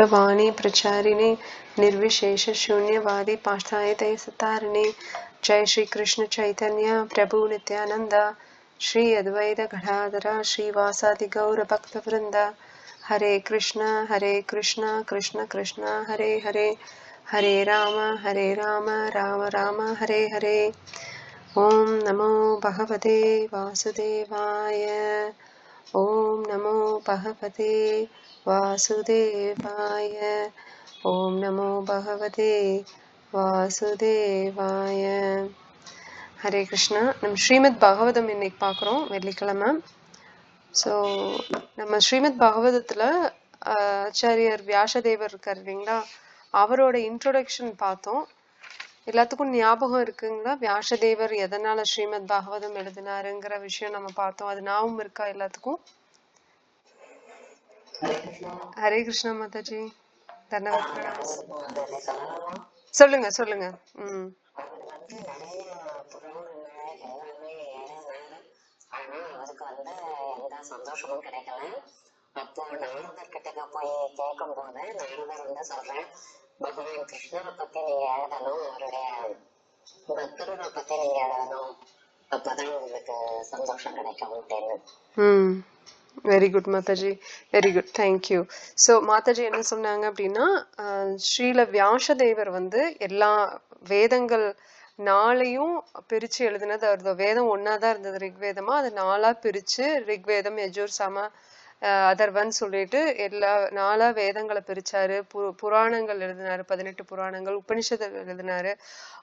वाणी प्रचारिणे निर्विशेषशून्यवादी पार्थायते सतारिणे जय श्री कृष्ण चैतन्य प्रभु नित्यानंद श्री अद्वैत गढ़ाधर श्रीवासादि गौर भक्त वृंद हरे कृष्ण हरे कृष्ण कृष्ण कृष्ण, हरे हरे। हरे राम हरे राम राम राम, हरे हरे। ॐ नमो भगवते वासुदेवाय। ॐ नमो भगवते வாசுதேவாய ஓம் நமோ பகவதே வாசுதேவாய ஹரே கிருஷ்ணா நம்ம ஸ்ரீமத் பகவதம் இன்னைக்கு பார்க்குறோம் வெள்ளிக்கிழமை. ஸோ நம்ம ஸ்ரீமத் பகவதத்தில் ஆச்சாரியர் வியாசதேவர் இருக்கார் இல்லைங்களா? அவரோட இன்ட்ரொடக்ஷன் பார்த்தோம். எல்லாத்துக்கும் ஞாபகம் இருக்குங்களா? வியாசதேவர் எதனால ஸ்ரீமத் பகவதம் எழுதினாருங்கிற விஷயம் நம்ம பார்த்தோம். அது ஞாபகம் இருக்கா எல்லாத்துக்கும்? ஹரே கிருஷ்ணா மாதாஜி தன்யவாத் சொல்லுங்க சொல்லுங்க ம் ஆனா அவருக்கு வந்து எந்த சந்தோஷமும் கிடைக்கல அப்போ நாரதர் கிட்ட போய் கேட்கும் போது நாரதர் வந்து சொல்றேன் பகவான் கிருஷ்ணரை பத்தி நீங்க எழுதணும் அவருடைய பக்தரோட பத்தி நீங்க எழுதணும் அப்பதான் உங்களுக்கு சந்தோஷம் கிடைக்கும் அப்படின்னு very good Mataji very good thank you so Mataji என்ன சொன்னாங்க அப்படின்னா அஹ், ஸ்ரீல வியாசதேவர் வந்து எல்லா வேதங்கள் நாளையும் பிரிச்சு எழுதினது. அவரது வேதம் ஒன்றா தான் இருந்தது ரிக்வேதமா? அது நாளாக பிரிச்சு ரிக்வேதம் எஜூர் சம அதர்வன் சொல்லிட்டு எல்லா நாலா வேதங்களை பிரிச்சாரு. பு புராணங்கள் எழுதினாரு பதினெட்டு புராணங்கள் உபனிஷதங்கள் எழுதினாரு.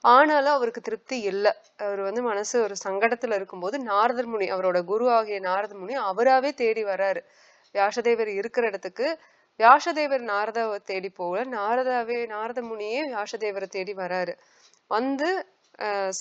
ஆனாலும் அவருக்கு திருப்தி இல்லை. அவர் வந்து மனசு ஒரு சங்கடத்துல இருக்கும்போது நாரதர் முனி அவரோட குரு ஆகிய நாரத முனி அவராவே தேடி வராரு. வியாசதேவர் இருக்கிற இடத்துக்கு வியாசதேவர் நாரதாவை தேடி போகல. நாரதாவே நாரத முனியே வியாசதேவரை தேடி வராரு. வந்து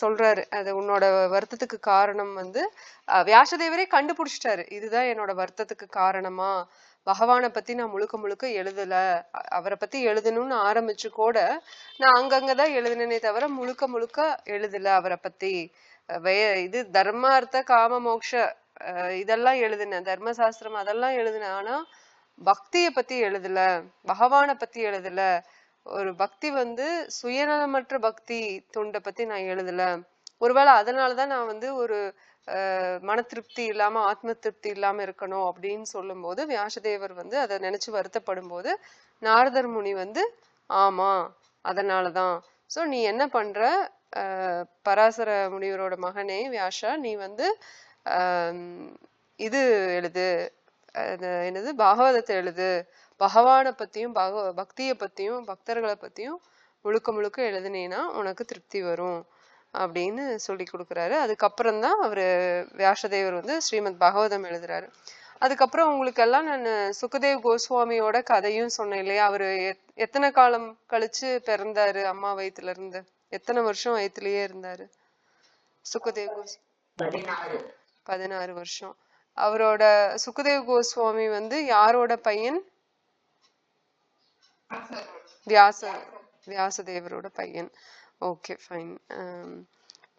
சொல்றாரு. அது உன்னோட வருத்தத்துக்கு காரணம் வந்து வியாசதேவரே கண்டுபிடிச்சிட்டாரு. இதுதான் என்னோட வருத்தத்துக்கு காரணமா? பகவானை பத்தி நான் முழுக்க முழுக்க எழுதல. அவரை பத்தி எழுதணும்னு ஆரம்பிச்சு கூட நான் அங்கங்கதான் எழுதினேனே தவிர முழுக்க முழுக்க எழுதல அவரை பத்தி. வே இது தர்மார்த்த காம மோக்ஷ அஹ் இதெல்லாம் எழுதினேன் தர்மசாஸ்திரம் அதெல்லாம் எழுதினேன் ஆனா பக்திய பத்தி எழுதல. பகவானை பத்தி எழுதல. ஒரு பக்தி வந்து சுயநலமற்ற பக்தி தொண்டை பத்தி நான் எழுதல. ஒருவேளை அதனாலதான் நான் வந்து ஒரு மன திருப்தி இல்லாம ஆத்ம திருப்தி இல்லாம இருக்கணும் அப்படின்னு சொல்லும்போது வியாசதேவர் வந்து அதை நினைச்சு வருத்தப்படும் போது நாரதர் முனி வந்து ஆமா அதனாலதான் சோ நீ என்ன பண்ற? பராசர முனிவரோட மகனே வியாஷா நீ வந்து இது எழுது. என்னது பாகவதத்தை எழுது. பகவானை பத்தியும் பக பக்தியை பத்தியும் பக்தர்களை பத்தியும் முழுக்க முழுக்க எழுதுனீன்னா உனக்கு திருப்தி வரும் அப்படின்னு சொல்லி கொடுக்குறாரு. அதுக்கப்புறம் தான் அவரு வியாசதேவர் வந்து ஸ்ரீமத் பாகவதம் எழுதுறாரு. அதுக்கப்புறம் உங்களுக்கு எல்லாம் நான் சுகதேவ் கோஸ்வாமியோட கதையும் சொன்னேன் இல்லையா? அவரு எத்- எத்தனை காலம் கழிச்சு பிறந்தாரு அம்மா வயித்துல இருந்து எத்தனை வருஷம் வயித்துலயே இருந்தாரு? சுகதேவ் கோஸ் பதினாறு வருஷம். அவரோட சுகதேவ் கோஸ்வாமி வந்து யாரோட பையன்? வியாச வியாசதேவரோட பையன். ஓகே ஃபைன் um,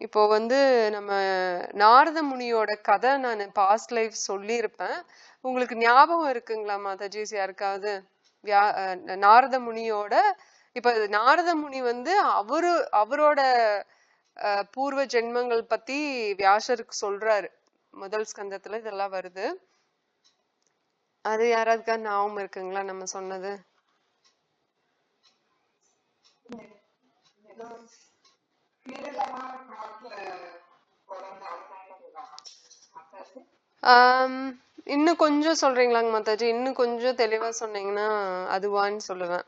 இப்போ வந்து நம்ம நாரத முனியோட கதை நான் பாஸ்ட் லைஃப் சொல்லியிருப்பேன். உங்களுக்கு ஞாபகம் இருக்குங்களா மாதாஜிஸ் யாருக்காவது வியா அஹ் நாரத முனியோட இப்ப நாரத முனி வந்து அவரு அவரோட அஹ், பூர்வ ஜென்மங்கள் பத்தி வியாசருக்கு சொல்றாரு. முதல் ஸ்கந்தத்துல இதெல்லாம் வருது. அது யாராவதுக்கா ஞாபகம் இருக்குங்களா? நம்ம சொன்னது. இன்னும் கொஞ்சம் சொல்றீங்களாங்க மாதாஜி? இன்னும் கொஞ்சம் தெளிவா சொன்னீங்கன்னா அதுவான்னு சொல்லுவேன்.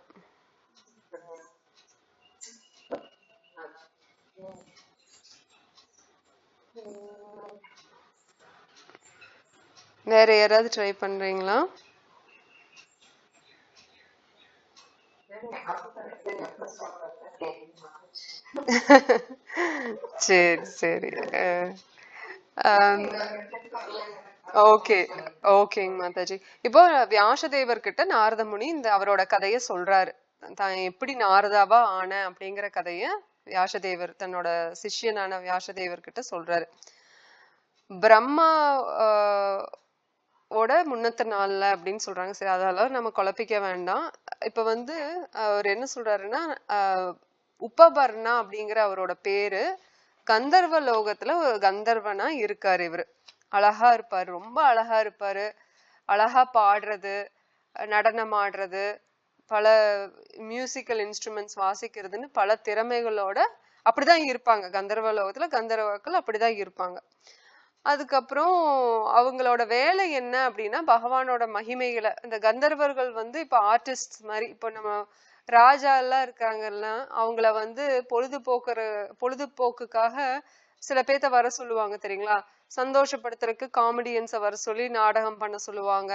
வேற யாராவது ட்ரை பண்றீங்களா? சரி சரி. ஓகே ஓகேங்க மாதாஜி. இப்போ வியாசதேவர் கிட்ட நாரதமுனி இந்த அவரோட கதையை சொல்றாரு. தான் எப்படி நாரதாவா ஆன அப்படிங்கிற கதைய வியாசதேவர் தன்னோட சிஷ்யனான வியாசதேவர் கிட்ட சொல்றாரு. பிரம்மா ஓட முன்னத்த நாள்ல அப்படின்னு சொல்றாங்க. சரி அதெல்லாம் நம்ம குழப்பிக்க வேண்டாம். இப்போ வந்து அவர் என்ன சொல்றாருன்னா உப்பபர்ணா உபபர்ணா அப்படிங்கிற அவரோட பேரு கந்தர்வ லோகத்துல ஒரு கந்தர்வனா இருக்காரு இவரு. அழகா இருப்பாரு ரொம்ப அழகா இருப்பாரு. அழகா பாடுறது நடனம் ஆடுறது பல மியூசிக்கல் இன்ஸ்ட்ருமெண்ட்ஸ் வாசிக்கிறதுன்னு பல திறமைகளோட அப்படிதான் இருப்பாங்க. கந்தர்வ லோகத்துல கந்தர்வாக்கள் அப்படிதான் இருப்பாங்க. அதுக்கப்புறம் அவங்களோட வேலை என்ன அப்படின்னா பகவானோட மகிமைகளை இந்த கந்தர்வர்கள் வந்து இப்போ ஆர்டிஸ்ட் மாதிரி இப்போ நம்ம ராஜா எல்லாம் இருக்காங்கல்ல அவங்கள வந்து பொழுதுபோக்குற பொழுதுபோக்குக்காக சில பேர்த்த வர சொல்லுவாங்க தெரியுங்களா? சந்தோஷப்படுத்துறதுக்கு காமெடியன்ஸை வர சொல்லி நாடகம் பண்ண சொல்லுவாங்க.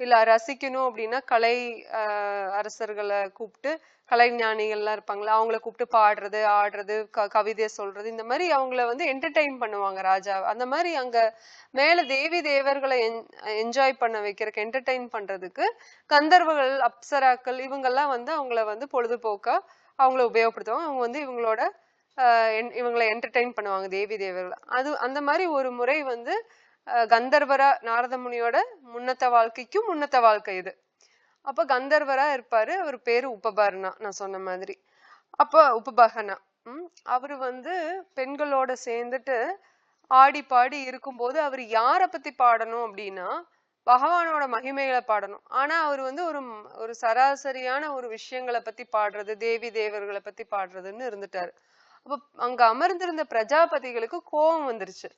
இல்ல ரசிக்கணும் அப்படின்னா கலை அரசர்களை கூப்பிட்டு கலைஞானிகள்லாம் இருப்பாங்களா அவங்கள கூப்பிட்டு பாடுறது ஆடுறது க கவிதை சொல்றது இந்த மாதிரி அவங்கள வந்து என்டர்டெயின் பண்ணுவாங்க ராஜா. அந்த மாதிரி அங்க மேல தேவி தேவர்களை என் என்ஜாய் பண்ண வைக்கிறதுக்கு என்டர்டெயின் பண்றதுக்கு கந்தர்வர்கள் அப்சராக்கள் இவங்கெல்லாம் வந்து அவங்கள வந்து பொழுதுபோக்க அவங்கள உபயோகப்படுத்துவாங்க. அவங்க வந்து இவங்களோட இவங்களை என்டர்டெயின் பண்ணுவாங்க தேவி தேவர்கள். அது அந்த மாதிரி ஒரு முறை வந்து கந்தர்வரா நாரத முனியோட முன்னத்த வாழ்க்கைக்கும் முன்னத்த வாழ்க்கை இது. அப்ப கந்தர்வரா இருப்பாரு அவர் பேரு உபபர்ணா நான் சொன்ன மாதிரி. அப்ப உபபகனா உம் அவரு வந்து பெண்களோட சேர்ந்துட்டு ஆடி பாடி இருக்கும்போது அவர் யார பத்தி பாடணும் அப்படின்னா பகவானோட மகிமைகளை பாடணும். ஆனா அவர் வந்து ஒரு ஒரு சராசரியான ஒரு விஷயங்களை பத்தி பாடுறது தேவி தேவர்களை பத்தி பாடுறதுன்னு இருந்துட்டாரு. அப்ப அங்க அமர்ந்திருந்த பிரஜாபதிகளுக்கு கோபம் வந்துருச்சு.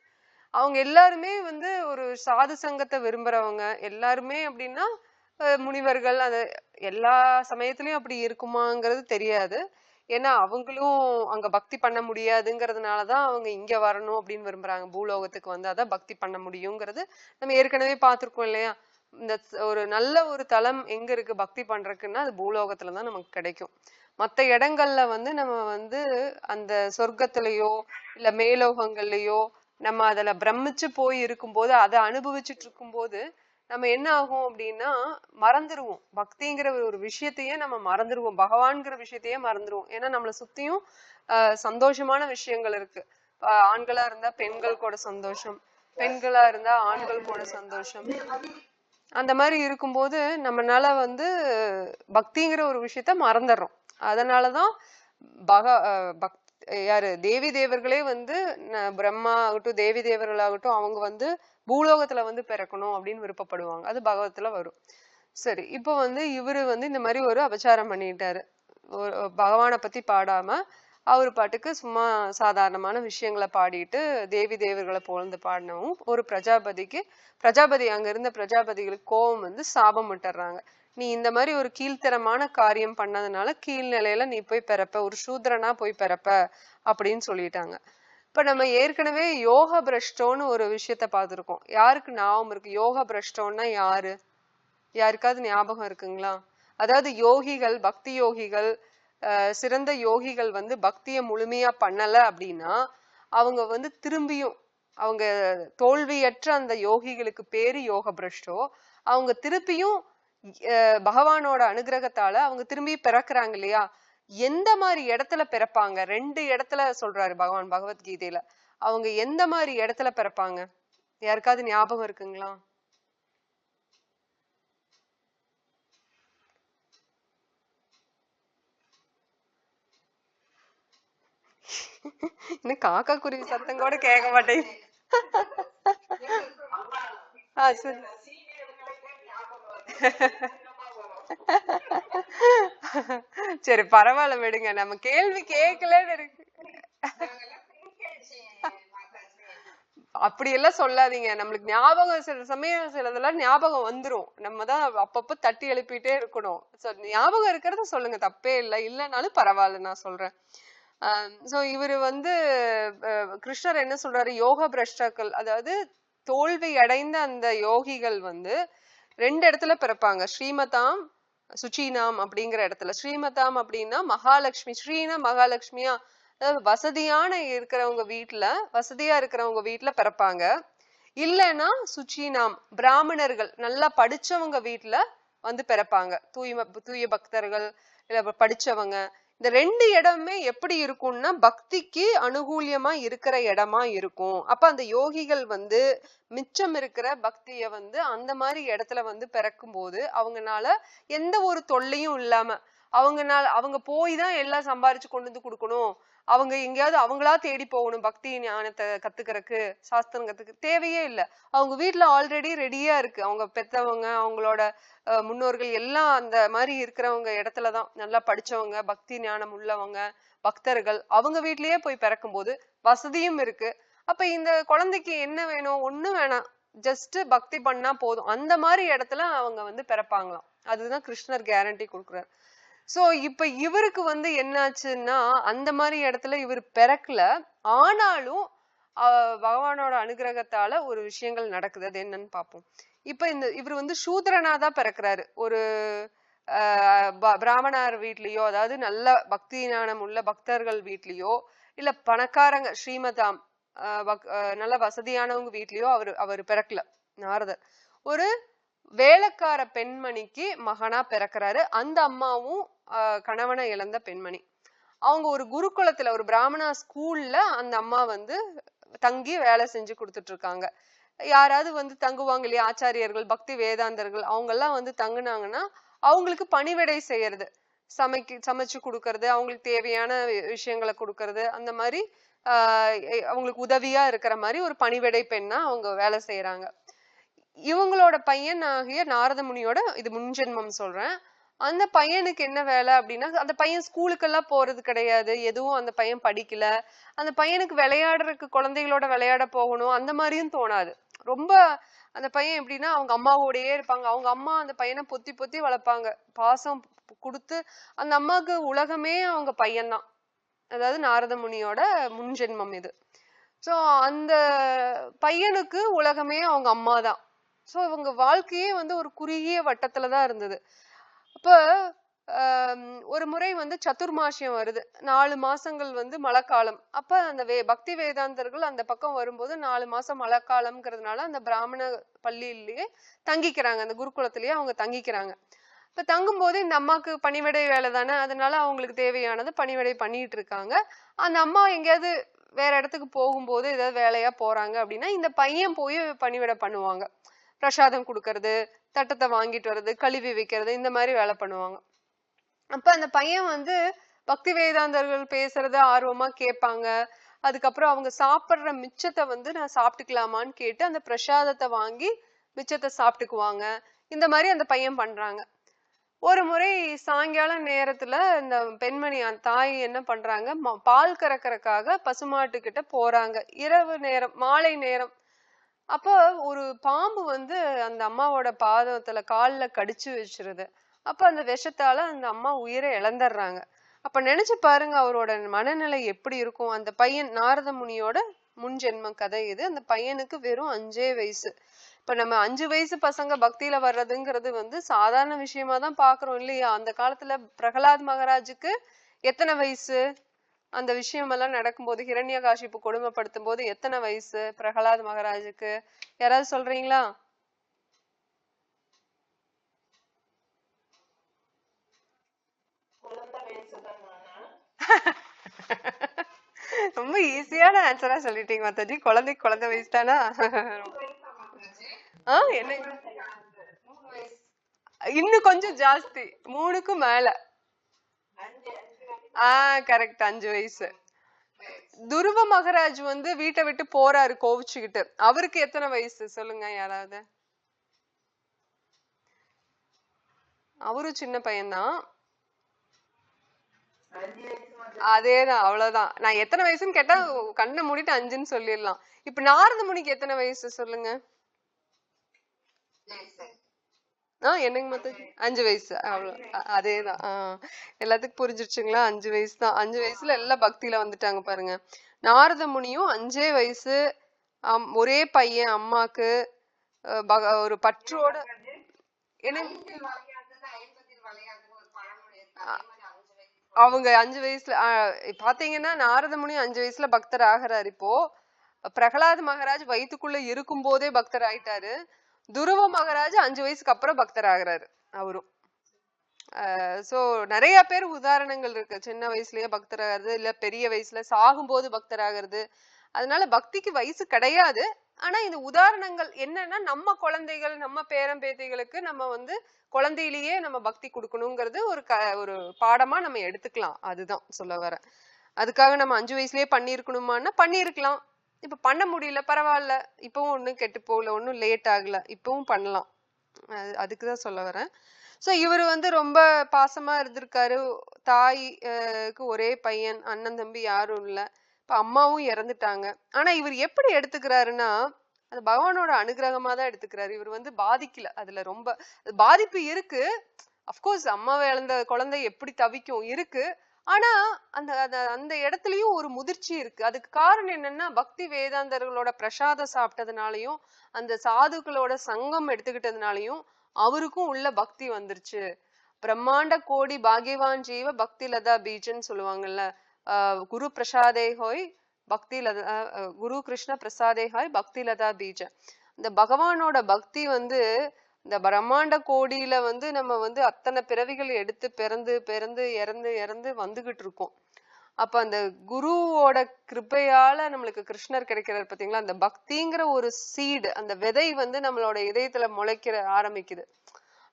அவங்க எல்லாருமே வந்து ஒரு சாது சங்கத்தை விரும்புறவங்க. எல்லாருமே அப்படின்னா முனிவர்கள் அது எல்லா சமயத்திலயும் அப்படி இருக்குமாங்கிறது தெரியாது. ஏன்னா அவங்களும் அங்க பக்தி பண்ண முடியாதுங்கிறதுனாலதான் அவங்க இங்க வரணும் அப்படின்னு விரும்புறாங்க. பூலோகத்துக்கு வந்தாதான் பக்தி பண்ண முடியுங்கிறது நம்ம ஏற்கனவே பார்த்திருக்கோம் இல்லையா? இந்த ஒரு நல்ல ஒரு தலம் எங்க இருக்கு பக்தி பண்றதுக்குன்னா அது பூலோகத்துல தான் நமக்கு கிடைக்கும். மத்த இடங்கள்ல வந்து நம்ம வந்து அந்த சொர்க்கத்திலயோ இல்ல மேலோகங்கள்லயோ நம்ம அதுல பிரமிச்சு போய் இருக்கும்போது அதை அனுபவிச்சுட்டு இருக்கும்போது நம்ம என்ன ஆகும் அப்படின்னா மறந்துடுவோம் பக்திங்கிற ஒரு விஷயத்தையே நம்ம மறந்துடுவோம் பகவான்கிற விஷயத்தையே மறந்துருவோம். ஏன்னா நம்மளை சுத்தியும் சந்தோஷமான விஷயங்கள் இருக்கு. ஆண்களா இருந்தா பெண்கள் கூட சந்தோஷம். பெண்களா இருந்தா ஆண்கள் கூட சந்தோஷம். அந்த மாதிரி இருக்கும்போது நம்மனால வந்து பக்திங்கிற ஒரு விஷயத்த மறந்துடுறோம். அதனாலதான் பக அஹ் பக் யாரு தேவி தேவர்களே வந்து பிரம்மா ஆகட்டும் தேவி தேவர்களாகட்டும் அவங்க வந்து பூலோகத்துல வந்து பிறக்கணும் அப்படின்னு விருப்பப்படுவாங்க. அது பகவத்துல வரும். சரி இப்போ வந்து இவரு வந்து இந்த மாதிரி ஒரு அபச்சாரம் பண்ணிட்டாரு. ஒரு பகவானை பத்தி பாடாம அவர் பாட்டுக்கு சும்மா சாதாரணமான விஷயங்களை பாடிட்டு தேவி தேவர்களை புகழ்ந்து பாடினவும் ஒரு பிரஜாபதிக்கு பிரஜாபதி அங்க இருந்த பிரஜாபதிகளுக்கு கோபம் வந்து சாபம் விட்டுறாங்க. நீ இந்த மாதிரி ஒரு கீழ்த்தரமான காரியம் பண்ணதுனால கீழ்நிலையில நீ போய் பிறப்ப ஒரு சூத்திரனா போய் பிறப்ப அப்படின்னு சொல்லிட்டாங்க. இப்ப நம்ம ஏற்கனவே யோக பிரஷ்டோன்னு ஒரு விஷயத்த பார்த்திருக்கோம். யாருக்கு ஞாபகம் இருக்கு? யோக பிரஷ்டோன்னா யாரு? யாருக்காவது ஞாபகம் இருக்குங்களா? அதாவது யோகிகள் பக்தி யோகிகள் சிறந்த யோகிகள் வந்து பக்தியை முழுமையா பண்ணல அப்படின்னா அவங்க வந்து திரும்பியும் அவங்க தோல்வியற்ற அந்த யோகிகளுக்கு பேரு யோக பிரஷ்டோ அவங்க திருப்பியும் அஹ் பகவானோட அனுகிரகத்தால அவங்க திரும்பி பிறக்கிறாங்க இல்லையா? எந்த மாதிரி இடத்துல பிறப்பாங்க? ரெண்டு இடத்துல சொல்றாரு பகவான் பகவத்கீதையில. அவங்க எந்த மாதிரி இடத்துல பிறப்பாங்க? யாருக்காவது ஞாபகம் இருக்குங்களா? இன்னும் காக்கா குருவி சத்தம் கூட கேட்க மாட்டேங்குது. ஆ சரி. சரி பரவாயில்ல விடுங்க. நம்ம கேள்வி கேட்கலன்னு இருக்கு. அப்படியெல்லாம் சொல்லாதீங்க. நம்மளுக்கு ஞாபகம் சில சமயம் சிலதெல்லாம் ஞாபகம் வந்துரும். நம்ம தான் அப்பப்ப தட்டி எழுப்பிட்டே இருக்கணும். சோ ஞாபகம் இருக்கிறத சொல்லுங்க. தப்பே இல்லை. இல்லைனாலும் பரவாயில்ல நான் சொல்றேன். சோ இவரு வந்து கிருஷ்ணர் என்ன சொல்றாரு? யோக பிரஷ்டாக்கள் அதாவது தோல்வி அடைந்த அந்த யோகிகள் வந்து ரெண்டு இடத்துல பிறப்பாங்க. ஸ்ரீமதாம் சுச்சீனாம் அப்படிங்கிற இடத்துல. ஸ்ரீமதாம் அப்படின்னா மகாலட்சுமி ஸ்ரீனா மகாலட்சுமியா அதாவது வசதியான இருக்கிறவங்க வீட்ல வசதியா இருக்கிறவங்க வீட்ல பிறப்பாங்க. இல்லைன்னா சுச்சீனாம் பிராமணர்கள் நல்லா படிச்சவங்க வீட்ல வந்து பிறப்பாங்க. தூய்ம தூய பக்தர்கள் இல்ல படிச்சவங்க. இந்த ரெண்டு இடமே எப்படி இருக்கும்னா பக்திக்கு அனுகூலியமா இருக்கிற இடமா இருக்கும். அப்ப அந்த யோகிகள் வந்து மிச்சம் இருக்கிற பக்திய வந்து அந்த மாதிரி இடத்துல வந்து பிறக்கும் போது அவங்கனால எந்த ஒரு தொல்லையும் இல்லாம அவங்கனால அவங்க போய் தான் எல்லாம் சம்பாரிச்சு கொண்டு வந்து கொடுக்கணும். அவங்க எங்கேயாவது அவங்களா தேடி போகணும் பக்தி ஞானத்தை கத்துக்கிறதுக்கு சாஸ்திரம் கத்துக்கு தேவையே இல்லை. அவங்க வீட்டுல ஆல்ரெடி ரெடியா இருக்கு. அவங்க பெத்தவங்க அவங்களோட முன்னோர்கள் எல்லாம் அந்த மாதிரி இருக்கிறவங்க இடத்துலதான் நல்லா படிச்சவங்க பக்தி ஞானம் உள்ளவங்க பக்தர்கள் அவங்க வீட்லயே போய் பிறக்கும்போது வசதியும் இருக்கு. அப்ப இந்த குழந்தைக்கு என்ன வேணும்? ஒண்ணும் வேணாம். ஜஸ்ட் பக்தி பண்ணா போதும். அந்த மாதிரி இடத்துல அவங்க வந்து பிறப்பாங்களாம். அதுதான் கிருஷ்ணர் கேரண்டி கொடுக்குறாரு. சோ இப்ப இவருக்கு வந்து என்னாச்சுன்னா அந்த மாதிரி இடத்துல இவர் பிறக்கல. ஆனாலும் பகவானோட அனுகிரகத்தால ஒரு விஷயங்கள் நடக்குது. அது என்னன்னு பார்ப்போம். இப்ப இந்த இவர் வந்து சூத்திரனா தான் பிறக்கிறாரு. ஒரு ஆஹ் ப- பிராமணர் வீட்லயோ அதாவது நல்ல பக்தி ஞானம் உள்ள பக்தர்கள் வீட்லயோ இல்ல பணக்காரங்க ஸ்ரீமதாம் ஆஹ் நல்ல வசதியானவங்க வீட்லயோ அவர் அவர் பிறக்கல. நாரதர். ஒரு வேலைக்கார பெண்மணிக்கு மகனா பிறக்கிறாரு. அந்த அம்மாவும் கணவனை இழந்த பெண்மணி. அவங்க ஒரு குருகுலத்துல ஒரு பிராமணா ஸ்கூல்ல அந்த அம்மா வந்து தங்கி வேலை செஞ்சு கொடுத்துட்டு இருக்காங்க யாராவது வந்து தங்குவாங்க இல்லையா ஆச்சாரியர்கள் பக்தி வேதாந்தர்கள் அவங்க எல்லாம் வந்து தங்குனாங்கன்னா அவங்களுக்கு பணிவிடை செய்யறது. சமைக்க சமைச்சு கொடுக்கறது அவங்களுக்கு தேவையான விஷயங்களை கொடுக்கறது அந்த மாதிரி ஆஹ் அவங்களுக்கு உதவியா இருக்கிற மாதிரி ஒரு பணிவிடை பெண்ணா அவங்க வேலை செய்யறாங்க இவங்களோட பையன் ஆகிய நாரத முனியோட இது முன்ஜென்மம் சொல்றேன். அந்த பையனுக்கு என்ன வேலை அப்படின்னா அந்த பையன் ஸ்கூலுக்கெல்லாம் போறது கிடையாது. எதுவும் அந்த பையன் படிக்கல. அந்த பையனுக்கு விளையாடுறதுக்கு குழந்தைகளோட விளையாட போகணும். அந்த மாதிரியும் தோணாது. ரொம்ப அந்த பையன் எப்படின்னா அவங்க அம்மாவோடயே இருப்பாங்க. அவங்க அம்மா அந்த பையனை பொத்தி பொத்தி வளர்ப்பாங்க. பாசம் கொடுத்து அந்த அம்மாவுக்கு உலகமே அவங்க பையன்தான். அதாவது நாரத முனியோட முன்ஜென்மம் இது. சோ அந்த பையனுக்கு உலகமே அவங்க அம்மா தான் சோ இவங்க வாழ்க்கையே வந்து ஒரு குறுகிய வட்டத்துல தான் இருந்தது. அப்ப ஒரு முறை வந்து சதுர்மாசியம் வருது. நாலு மாசங்கள் வந்து மழைக்காலம். அப்ப அந்த வே பக்தி வேதாந்தர்கள் அந்த பக்கம் வரும்போது நாலு மாசம் மழைக்காலம்ங்கிறதுனால அந்த பிராமண பள்ளியிலேயே தங்கிக்கிறாங்க. அந்த குருகுலத்திலேயே அவங்க தங்கிக்கிறாங்க. இப்ப தங்கும்போது இந்த அம்மாக்கு பணிவிடை வேலை தானே? அதனால அவங்களுக்கு தேவையானது பணிவிடை பண்ணிட்டு இருக்காங்க அந்த அம்மா எங்கேயாவது வேற இடத்துக்கு போகும்போது ஏதாவது வேலையா போறாங்க அப்படின்னா இந்த பையன் போய் பணிவிடை பண்ணுவாங்க. பிரசாதம் கொடுக்கறது தட்டத்தை வாங்கிட்டு வர்றது கழுவி வைக்கிறது இந்த மாதிரி வேலை பண்ணுவாங்க. அப்ப அந்த பையன் வந்து பக்தி வேதாந்தர்கள் பேசுறத ஆர்வமா கேட்பாங்க. அதுக்கப்புறம் அவங்க சாப்பிட்ற மிச்சத்தை வந்து நான் சாப்பிட்டுக்கலாமான்னு கேட்டு அந்த பிரசாதத்தை வாங்கி மிச்சத்தை சாப்பிட்டுக்குவாங்க. இந்த மாதிரி அந்த பையன் பண்றாங்க. ஒரு முறை சாயங்காலம் நேரத்துல இந்த பெண்மணி அந்த தாய் என்ன பண்றாங்க ம- பால் கறக்கறக்காக பசுமாட்டுக்கிட்ட போறாங்க. இரவு நேரம் மாலை நேரம் அப்ப ஒரு பாம்பு வந்து அந்த அம்மாவோட பாதத்துல கால்ல கடிச்சு வச்சிருது. அப்ப அந்த விஷத்தால அந்த அம்மா உயிரை இழந்துடுறாங்க. அப்ப நினைச்சு பாருங்க அவரோட மனநிலை எப்படி இருக்கும்? அந்த பையன் நாரத முனியோட முன்ஜென்ம கதை இது. அந்த பையனுக்கு வெறும் அஞ்சே வயசு. இப்ப நம்ம அஞ்சு வயசு பசங்க பக்தியில வர்றதுங்கிறது வந்து சாதாரண விஷயமா தான் பாக்குறோம் இல்லையா? அந்த காலத்துல பிரகலாத் மகாராஜுக்கு எத்தனை வயசு? அந்த விஷயம் எல்லாம் ஹிரண்ய காஷிப்பு கொடுமைப்படுத்தும் போது எத்தனை வயசு? பிரகலாத் மகாராஜுக்கு. யாராவது சொல்றீங்களா? ரொம்ப ஈஸியான ஆன்சரா சொல்லிட்டீங்க மத்தாஜி குழந்தைக்கு குழந்தை வயசு தானா ஆ என்ன? இன்னும் கொஞ்சம் ஜாஸ்தி. மூணுக்கும் மேல. ஆஹ் கரெக்ட் அஞ்சு வயசு. துருவ மகராஜ் வந்து வீட்டை விட்டு போறாரு கோவிச்சுக்கிட்டு. அவருக்கு எத்தனை வயசு? சொல்லுங்க யாராவது. அவரும் சின்ன பையன்தான். அதேதான் அவ்வளவுதான். நான் எத்தனை வயசுன்னு கேட்டா கண்ணை மூடிட்டு அஞ்சுன்னு சொல்லிடலாம். இப்ப நாரத முனிக்கு எத்தனை வயசு? சொல்லுங்க. ஆ என்னங்க மத்த அஞ்சு வயசு அவ்வளவு அதேதான். ஆஹ் எல்லாத்துக்கும் புரிஞ்சிருச்சுங்களா? அஞ்சு வயசு தான். அஞ்சு வயசுல எல்லாம் பக்தியில வந்துட்டாங்க பாருங்க. நாரத முனியும் அஞ்சே வயசு அம்- ஒரே பையன் அம்மாக்கு பக- ஒரு பற்றோட என்ன அவங்க அஞ்சு வயசுல ஆஹ் பாத்தீங்கன்னா நாரத முனி அஞ்சு வயசுல பக்தர் ஆகுறாரு இப்போ. பிரகலாத் மகாராஜ் வயித்துக்குள்ள இருக்கும் போதே பக்தர் ஆயிட்டாரு. துருவ மகாராஜ் அஞ்சு வயசுக்கு அப்புறம் பக்தர் ஆகுறாரு அவரும் ஸோ நிறைய பேர் உதாரணங்கள் இருக்கு. சின்ன வயசுலயே பக்தர் ஆகிறது இல்ல பெரிய வயசுல சாகும்போது பக்தராகிறது. அதனால பக்திக்கு வயசு கிடையாது. ஆனா இந்த உதாரணங்கள் என்னன்னா நம்ம குழந்தைகள் நம்ம பேரம் பேத்திகளுக்கு நம்ம வந்து குழந்தையிலேயே நம்ம பக்தி கொடுக்கணுங்கிறது ஒரு க ஒரு பாடமா நம்ம எடுத்துக்கலாம். அதுதான் சொல்ல வரேன். அதுக்காக நம்ம அஞ்சு வயசுலயே பண்ணியிருக்கணுமான்னா பண்ணியிருக்கலாம். இப்ப பண்ண முடியல பரவாயில்ல. இப்பவும் ஒன்னும் கெட்டு போகல ஒன்றும் லேட் ஆகல. இப்பவும் பண்ணலாம். அதுக்குதான் அதுக்கு தான் சொல்ல வரேன். ஸோ இவர் வந்து ரொம்ப பாசமா இருந்திருக்காரு. தாய் ஒரே பையன் அண்ணன் தம்பி யாரும் இல்லை. இப்ப அம்மாவும் இறந்துட்டாங்க. ஆனா இவர் எப்படி எடுத்துக்கிறாருன்னா அது பகவானோட அனுகிரகமா தான் எடுத்துக்கிறாரு. இவர் வந்து பாதிக்கல. அதுல ரொம்ப அது பாதிப்பு இருக்கு. அஃப்கோர்ஸ் அம்மாவை இழந்த குழந்தை எப்படி தவிக்கும்? இருக்கு. ஆனா அந்த அந்த- இடத்துலயும் ஒரு முதிர்ச்சி இருக்கு. அதுக்கு காரணம் என்னன்னா பக்தி வேதாந்தர்களோட பிரசாதம் சாப்பிட்டதுனாலயும் அந்த சாதுக்களோட சங்கம் எடுத்துக்கிட்டதுனாலையும் அவருக்கும் உள்ள பக்தி வந்துருச்சு. பிரம்மாண்ட கோடி பாகியவான் ஜீவ பக்தி லதா பீஜன்னு சொல்லுவாங்கல்ல ஆஹ் குரு பிரசாதே ஹோய் பக்தி லதா குரு கிருஷ்ண பிரசாதே ஹாய் பக்தி லதா பீஜ. இந்த பகவானோட பக்தி வந்து இந்த பிரம்மாண்ட கோடியில வந்து நம்ம வந்து அத்தனை பிறவிகள் எடுத்து பிறந்து பிறந்து இறந்து இறந்து வந்துகிட்டு இருக்கோம். அப்ப அந்த குருவோட கிருபையால நம்மளுக்கு கிருஷ்ணர் கிடைக்கிறார் பாத்தீங்களா? அந்த பக்திங்கிற ஒரு சீடு அந்த விதை வந்து நம்மளோட இதயத்துல முளைக்கிற ஆரம்பிக்குது.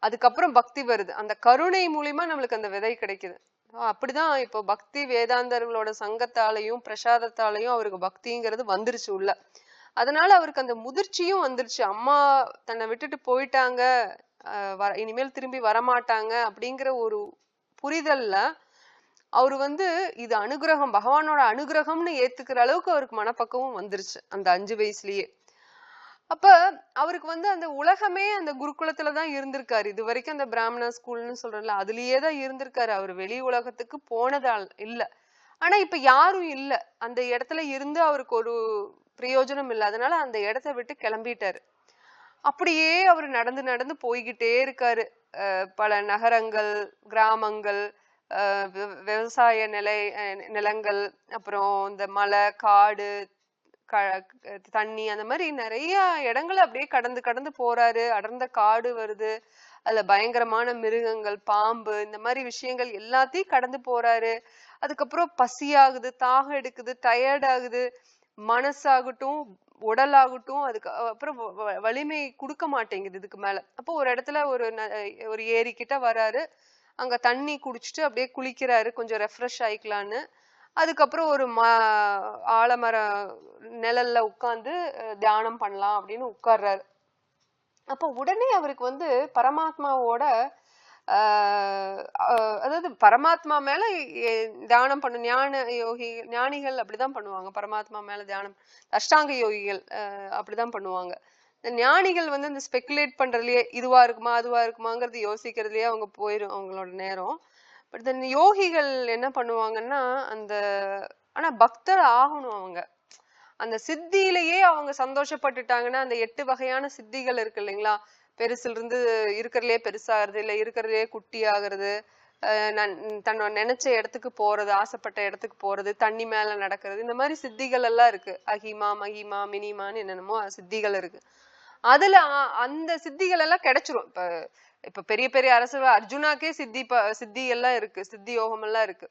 அதுக்கப்புறம் பக்தி வருது. அந்த கருணை மூலியமா நம்மளுக்கு அந்த விதை கிடைக்குது. அப்படிதான் இப்போ பக்தி வேதாந்தர்களோட சங்கத்தாலையும் பிரசாதத்தாலையும் அவருக்கு பக்திங்கிறது வந்துருச்சு உள்ள. அதனால அவருக்கு அந்த முதிர்ச்சியும் வந்துருச்சு. அம்மா தன்னை விட்டுட்டு போயிட்டாங்க. வர இனிமேல் திரும்பி வரமாட்டாங்க அப்படிங்கிற ஒரு புரிதல்ல அவர் வந்து இது அனுகிரகம் பகவானோட அனுகிரகம்னு ஏத்துக்கிற அளவுக்கு அவருக்கு மனப்பக்குவம் வந்துருச்சு அந்த அஞ்சு வயசுலயே. அப்ப அவருக்கு வந்து அந்த உலகமே அந்த குருகுலத்துல தான் இருந்திருக்காரு. இது வரைக்கும் அந்த பிராமணா ஸ்கூல்னு சொல்றல அதுலயே தான் இருந்திருக்காரு. அவர் வெளி உலகத்துக்கு போனதால் இல்ல. ஆனா இப்ப யாரும் இல்ல. அந்த இடத்துல இருந்து அவருக்கு ஒரு பிரயோஜனம் இல்லை அதனால அந்த இடத்த விட்டு கிளம்பிட்டாரு. அப்படியே அவர் நடந்து நடந்து போய்கிட்டே இருக்காரு. அஹ் பல நகரங்கள் கிராமங்கள் விவ- விவசாய நிலை நிலங்கள் அப்புறம் இந்த மலை காடு க- தண்ணி அந்த மாதிரி நிறைய இடங்களை அப்படியே கடந்து கடந்து போறாரு. அடர்ந்த காடு வருது. அதுல பயங்கரமான மிருகங்கள் பாம்பு இந்த மாதிரி விஷயங்கள் எல்லாத்தையும் கடந்து போறாரு. அதுக்கப்புறம் பசியாகுது தாகம் எடுக்குது டயர்ட் ஆகுது. மனசாகட்டும் உடலாகட்டும் அதுக்கு அப்புறம் வ- வ- வலிமை கொடுக்க மாட்டேங்குது இதுக்கு மேல. அப்போ ஒரு இடத்துல ஒரு ந- ஒரு ஏரி கிட்ட வராரு. அங்க தண்ணி குடிச்சிட்டு அப்படியே குளிக்கிறாரு. கொஞ்சம் ரெஃப்ரெஷ் ஆயிக்கலான்னு. அதுக்கப்புறம் ஒரு ம ஆலமர நிழல்ல உட்காந்து தியானம் பண்ணலாம் அப்படின்னு உட்கார்றாரு. அப்போ உடனே அவருக்கு வந்து பரமாத்மாவோட அதாவது பரமாத்மா மேல தியானம் பண்ண ஞான யோகி ஞானிகள் அப்படிதான் பண்ணுவாங்க. பரமாத்மா மேல தியானம் அஷ்டாங்க யோகிகள் அப்படிதான் பண்ணுவாங்க. இந்த ஞானிகள் வந்து இந்த ஸ்பெகுலேட் பண்றதுலயே இதுவா இருக்குமா அதுவா இருக்குமாங்கிறது யோசிக்கிறதுலயே அவங்க போயிரும் அவங்களோட நேரம். பட் இந்த யோகிகள் என்ன பண்ணுவாங்கன்னா அந்த ஆனா பக்தர் ஆகணும் அவங்க. அந்த சித்தியிலேயே அவங்க சந்தோஷப்பட்டுட்டாங்கன்னா அந்த எட்டு வகையான சித்திகள் இருக்கு இல்லைங்களா? பெருசுல இருந்து இருக்கிறதுலே பெருசாகிறது இல்ல இருக்கிறதுலே குட்டி ஆகிறது அஹ் நன்- தன்னோட நினைச்ச இடத்துக்கு போறது ஆசைப்பட்ட இடத்துக்கு போறது தண்ணி மேல நடக்கிறது இந்த மாதிரி சித்திகள் எல்லாம் இருக்கு. அஹிமா மகிமா மினிமான்னு என்னென்னமோ சித்திகள் இருக்கு. அதுல அந்த சித்திகள் எல்லாம் கிடைச்சிரும். இப்ப இப்ப பெரிய பெரிய அரசு அர்ஜுனாக்கே சித்தி சித்தி எல்லாம் இருக்கு. சித்தி யோகம் எல்லாம் இருக்கு.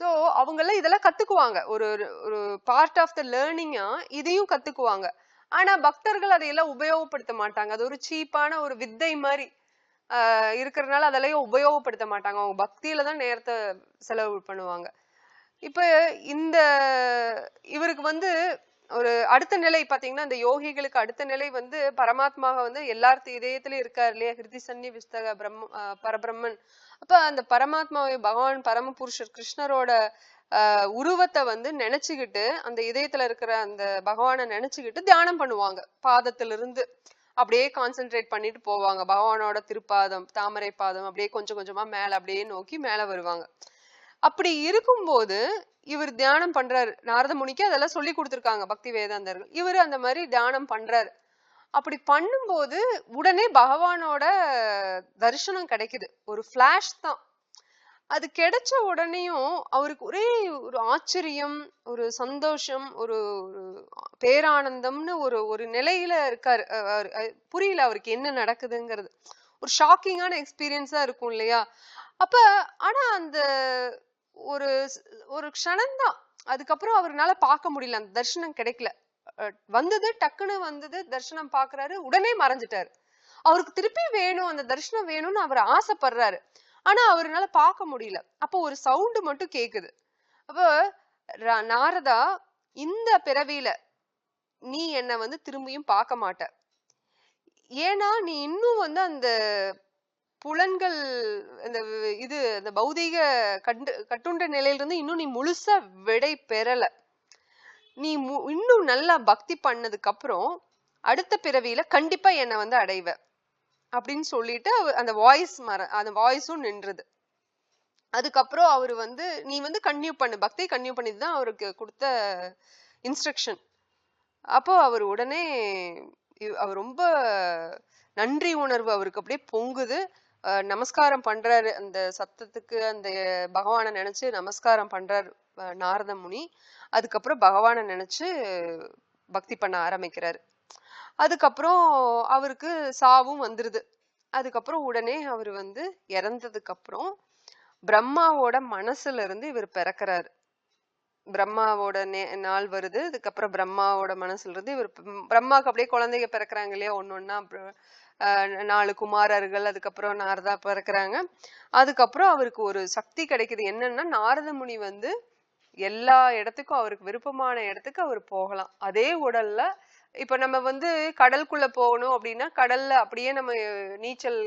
சோ அவங்க எல்லாம் இதெல்லாம் கத்துக்குவாங்க. ஒரு- ஒரு பார்ட் ஆஃப் த லேர்னிங்கா இதையும் கத்துக்குவாங்க. ஆனா பக்தர்கள் அதையெல்லாம் உபயோகப்படுத்த மாட்டாங்க. அது ஒரு சீப்பான ஒரு வித்தை மாதிரி ஆஹ் இருக்கிறதுனால அதெல்லாம் உபயோகப்படுத்த மாட்டாங்க. அவங்க பக்தியில தான் நேரத்தை செலவு பண்ணுவாங்க. இப்ப இந்த இவருக்கு வந்து ஒரு அடுத்த நிலை பாத்தீங்கன்னா இந்த யோகிகளுக்கு அடுத்த நிலை வந்து பரமாத்மாக வந்து எல்லார்த்து இதயத்திலயும் இருக்காரு இல்லையா? ஹிருதி சன்னி விஸ்தக பிரம்ம பரபிரம்மன். அப்ப அந்த பரமாத்மாவை பகவான் பரமபுருஷர் கிருஷ்ணரோட ஆஹ் உருவத்தை வந்து நினைச்சுக்கிட்டு அந்த இதயத்துல இருக்கிற அந்த பகவானை நினைச்சுக்கிட்டு தியானம் பண்ணுவாங்க. பாதத்துல இருந்து அப்படியே கான்சென்ட்ரேட் பண்ணிட்டு போவாங்க. பகவானோட திருப்பாதம் தாமரை பாதம் அப்படியே கொஞ்சம் கொஞ்சமா மேல அப்படியே நோக்கி மேல வருவாங்க. அப்படி இருக்கும்போது இவர் தியானம் பண்றாரு. நாரத முனிக்கு அதெல்லாம் சொல்லி கொடுத்திருக்காங்க பக்தி வேதாந்தர்கள். இவர் அந்த மாதிரி தியானம் பண்றாரு. அப்படி பண்ணும்போது உடனே பகவானோட தரிசனம் கிடைக்குது. ஒரு ஃபிளாஷ் தான். அது கிடைச்ச உடனேயும் அவருக்கு ஒரே ஒரு ஆச்சரியம் ஒரு சந்தோஷம் ஒரு ஒரு பேரானந்தம்னு ஒரு ஒரு நிலையில இருக்காரு. அஹ் அவரு- புரியல அவருக்கு என்ன நடக்குதுங்கிறது. ஒரு ஷாக்கிங்கான எக்ஸ்பீரியன்ஸா இருக்கும் இல்லையா? அப்ப ஆனா அந்த ஒரு ஒரு க்ஷணம்தான் அதுக்கப்புறம் அவர்னால பார்க்க முடியல. அந்த தரிசனம் கிடைக்கல. அஹ் வந்தது டக்குன்னு வந்தது தரிசனம் பாக்குறாரு உடனே மறைஞ்சிட்டாரு. அவருக்கு திருப்பி வேணும் அந்த தரிசனம் வேணும்னு அவர் ஆசைப்படுறாரு. ஆனா அவருனால பார்க்க முடியல. அப்போ ஒரு சவுண்டு மட்டும் கேக்குது. அப்போ ர- நாரதா இந்த பிறவியில நீ என்னை வந்து திரும்பியும் பார்க்க மாட்ட. ஏன்னா நீ இன்னும் வந்து அந்த புலன்கள் இந்த இது இந்த பௌதீக கண்டு கட்டுண்ட நிலையிலிருந்து இன்னும் நீ முழுசா விடை பெறல. நீ மு- இன்னும் நல்லா பக்தி பண்ணதுக்கு அப்புறம் அடுத்த பிறவியில கண்டிப்பா என்னை வந்து அடைவ. அப்படின்னு சொல்லிட்டு அந்த வாய்ஸ் மற அந்த வாய்ஸும் நின்றுது. அதுக்கப்புறம் அவர் வந்து நீ வந்து கன்டினியூ பண்ணு பக்தி கன்டினியூ பண்ணி தான் அவருக்கு கொடுத்த இன்ஸ்ட்ரக்ஷன் அப்போ அவர் உடனே அவர் ரொம்ப நன்றி உணர்வு அவருக்கு அப்படியே பொங்குது. நமஸ்காரம் பண்றாரு. அந்த சத்தத்துக்கு அந்த பகவானை நினைச்சு நமஸ்காரம் பண்றாரு நாரத முனி. அதுக்கப்புறம் பகவானை நினைச்சு பக்தி பண்ண ஆரம்பிக்கிறாரு. அதுக்கப்புறம் அவருக்கு சாவும் வந்துருது. அதுக்கப்புறம் உடனே அவர் வந்து இறந்ததுக்கு அப்புறம் பிரம்மாவோட மனசுல இருந்து இவர் பிறக்கறாரு. பிரம்மாவோட நே நாள் வருது. அதுக்கப்புறம் பிரம்மாவோட மனசுல இருந்து இவர் பிரம்மாவுக்கு அப்படியே குழந்தைங்க பிறக்கிறாங்க இல்லையா? ஒன்னொன்னா நாலு குமாரர்கள் அதுக்கப்புறம் நாரதா பிறக்கிறாங்க. அதுக்கப்புறம் அவருக்கு ஒரு சக்தி கிடைக்குது. என்னன்னா நாரத முனி வந்து எல்லா இடத்துக்கும் அவருக்கு விருப்பமான இடத்துக்கு அவர் போகலாம். அதே உடல்ல இப்ப நம்ம வந்து கடலுக்குள்ள போகணும் அப்படின்னா கடல்ல அப்படியே நம்ம நீச்சல்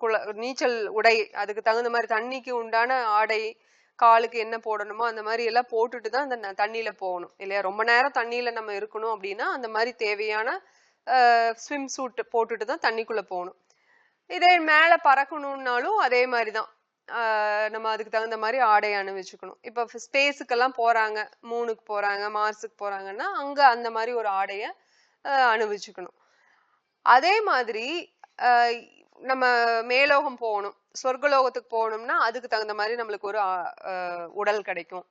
குள- நீச்சல் உடை அதுக்கு தகுந்த மாதிரி தண்ணிக்கு உண்டான ஆடை காலுக்கு என்ன போடணுமோ அந்த மாதிரி எல்லாம் போட்டுட்டு தான் அந்த ந- தண்ணியில போகணும். இல்லையா? ரொம்ப நேரம் தண்ணியில நம்ம இருக்கணும் அப்படின்னா அந்த மாதிரி தேவையான ஸ்விம் சூட் போட்டுட்டு தான் தண்ணிக்குள்ளே போகணும். இதே மேலே பறக்கணும்னாலும் அதே மாதிரி தான் நம்ம அதுக்கு தகுந்த மாதிரி ஆடை அணிவிச்சுக்கணும் இப்போ ஸ்பேஸுக்கெல்லாம் போகிறாங்க மூணுக்கு போகிறாங்க மார்ஸுக்கு போகிறாங்கன்னா அங்கே அந்த மாதிரி ஒரு ஆடையை அணிவிச்சுக்கணும் அதே மாதிரி நம்ம மேலோகம் போகணும் சொர்க்கலோகத்துக்கு போகணும்னா அதுக்கு தகுந்த மாதிரி நம்மளுக்கு ஒரு உடல் கிடைக்கும்.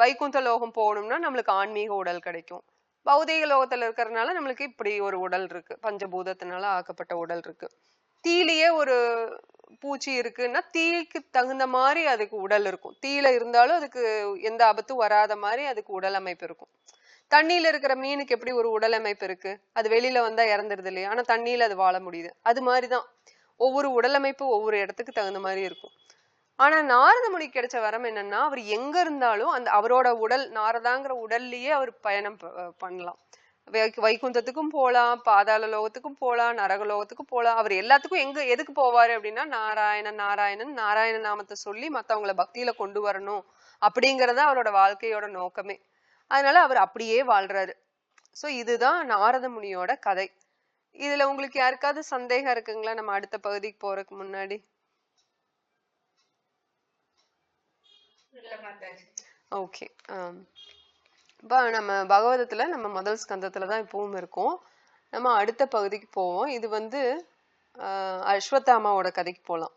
வைகுந்த லோகம் போகணும்னா நம்மளுக்கு ஆன்மீக உடல் கிடைக்கும். பௌதீக லோகத்துல இருக்கிறதுனால நம்மளுக்கு இப்படி ஒரு உடல் இருக்கு. பஞ்சபூதத்தினால ஆக்கப்பட்ட உடல் இருக்கு. தீயிலேயே ஒரு பூச்சி இருக்குன்னா தீக்கு தகுந்த மாதிரி அதுக்கு உடல் இருக்கும். தீயில இருந்தாலும் அதுக்கு எந்த ஆபத்தும் வராத மாதிரி அதுக்கு உடல் அமைப்பு இருக்கும். தண்ணியில இருக்கிற மீனுக்கு எப்படி ஒரு உடல் அமைப்பு இருக்கு? அது வெளியில வந்தா இறந்துருது இல்லையா? ஆனா தண்ணியில அது வாழ முடியுது. அது மாதிரிதான். ஒவ்வொரு உடல் அமைப்பு ஒவ்வொரு இடத்துக்கு தகுந்த மாதிரி இருக்கும். ஆனா நாரத கிடைச்ச வரம் என்னன்னா அவர் எங்க இருந்தாலும் அந்த அவரோட உடல் நாரதாங்கிற உடல்லயே அவர் பயணம் பண்ணலாம். வை- வைகுந்தத்துக்கும் போலாம் பாதாள லோகத்துக்கும் போலாம் நரக லோகத்துக்கும் போகலாம் அவர் எல்லாத்துக்கும் எங்க எதுக்கு போவாரு அப்படின்னா நாராயணன் நாராயணன் நாராயண நாமத்தை சொல்லி மத்தவங்கள பக்தியில கொண்டு வரணும் அப்படிங்கறது அவரோட வாழ்க்கையோட நோக்கமே. அதனால அவர் அப்படியே வாழ்றாரு. சோ இதுதான் நாரத முனியோட கதை. இதுல உங்களுக்கு யாருக்காவது சந்தேகம் இருக்குங்களா? நம்ம அடுத்த பகுதிக்கு போறதுக்கு முன்னாடி. ஓகே um, இப்போ நம்ம பகவதத்துல நம்ம முதல் ஸ்கந்தத்தில் தான் இப்போவும் இருக்கோம். நம்ம அடுத்த பகுதிக்கு போவோம். இது வந்து ஆஹ் அஸ்வத்தாமாவோட கதைக்கு போலாம்.